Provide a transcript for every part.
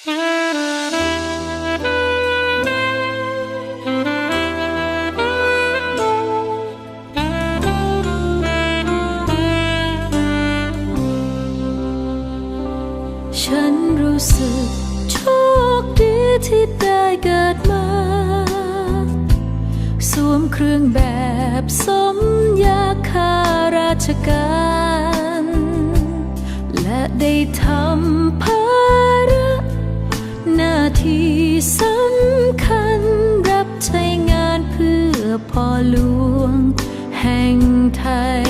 ฉันรู้สึกโชคดีที่ได้เกิดมา สวมเครื่องแบบสมยาข้าราชการ และได้ทำภา สำคัญรับใช้งานเพื่อพ่อหลวงแห่งไทย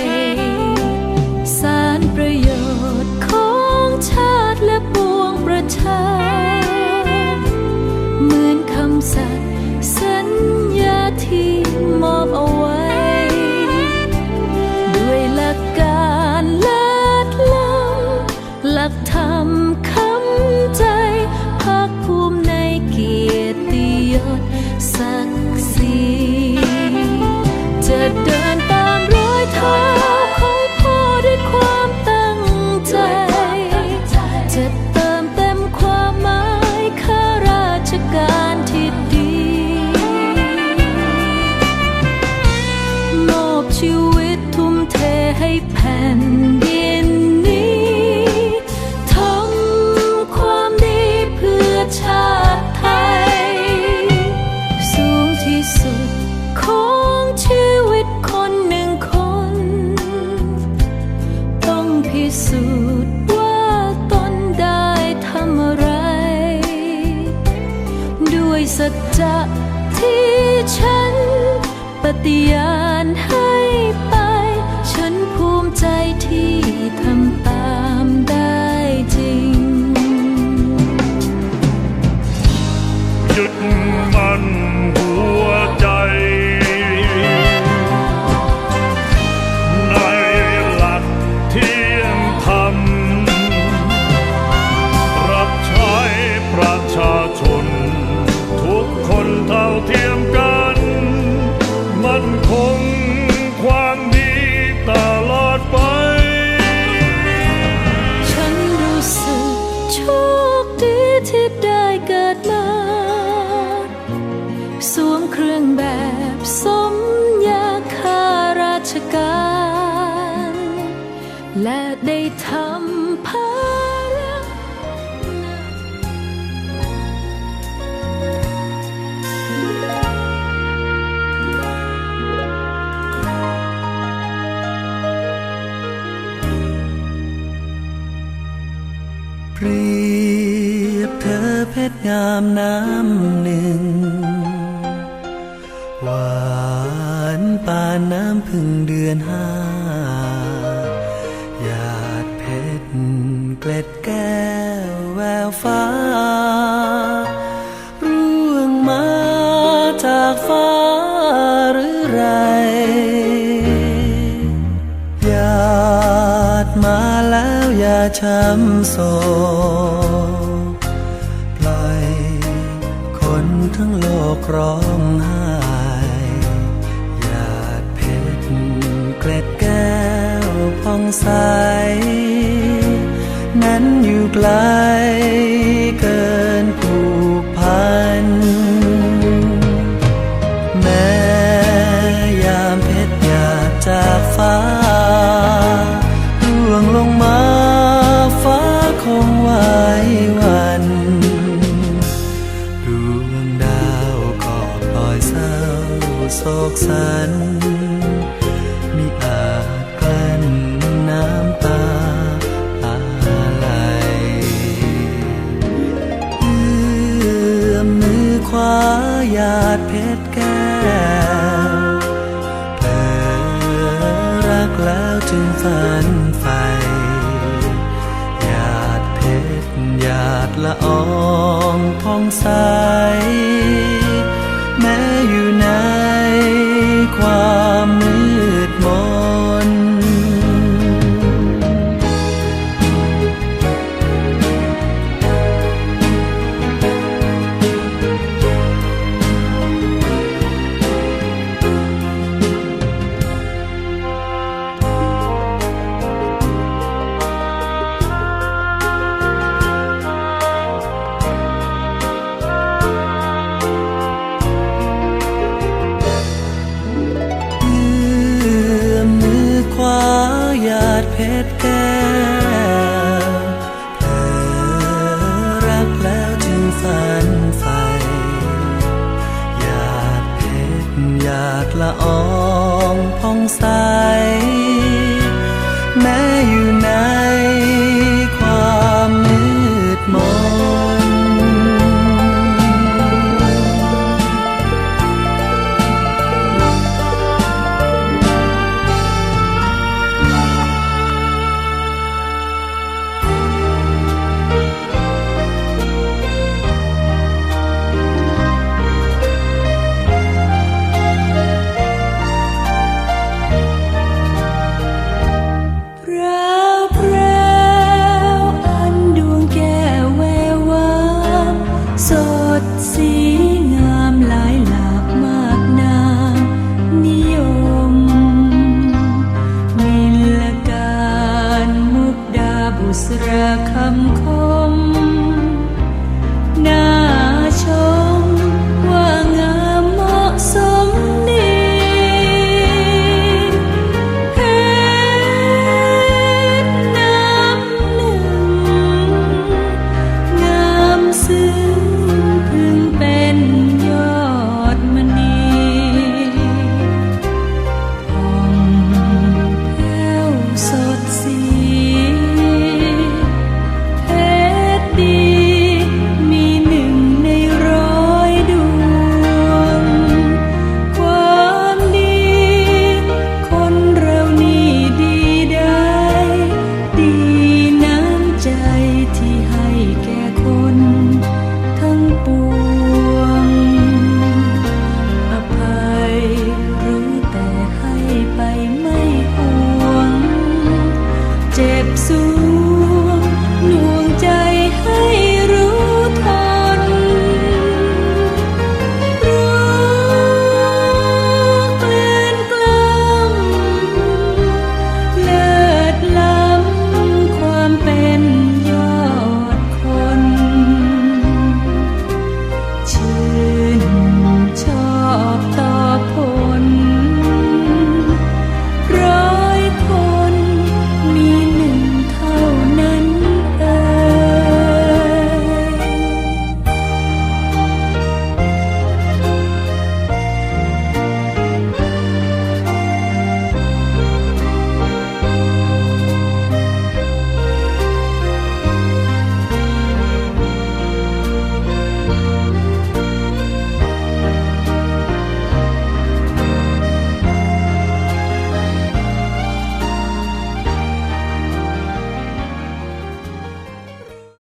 สัจจะที่ฉัน ปฏิญาณให้ไป ฉันภูมิใจที่ทำตามได้จริง ยึดมันหัวใจ เท่าเทียมกัน มันคงความดีตลอดไป ฉันรู้สึกโชคดีที่ได้เกิดมาสวมเครื่องแบบสมยาข้าราชการ และได้ทำ เพชรงามน้ำหนึ่ง หวานปานน้ำพึ่งเดือนห้าหยาดเพชรเกล็ดแก้วแววฟ้าร่วงมาจากฟ้าหรือไรหยาดมาแล้วอย่าช้ำโศก กร้องไห้หยาดเพชรเกล็ดแก้วพองใส นั้นอยู่ไกล โศกสันมิอาจกลั้นน้ำตาอะไรเอื้อมมือคว้าหยาดเพชรแก้วเผลอรักแล้วจึงฝันไฟหยาดเพชรหยาดละอองผ่องใส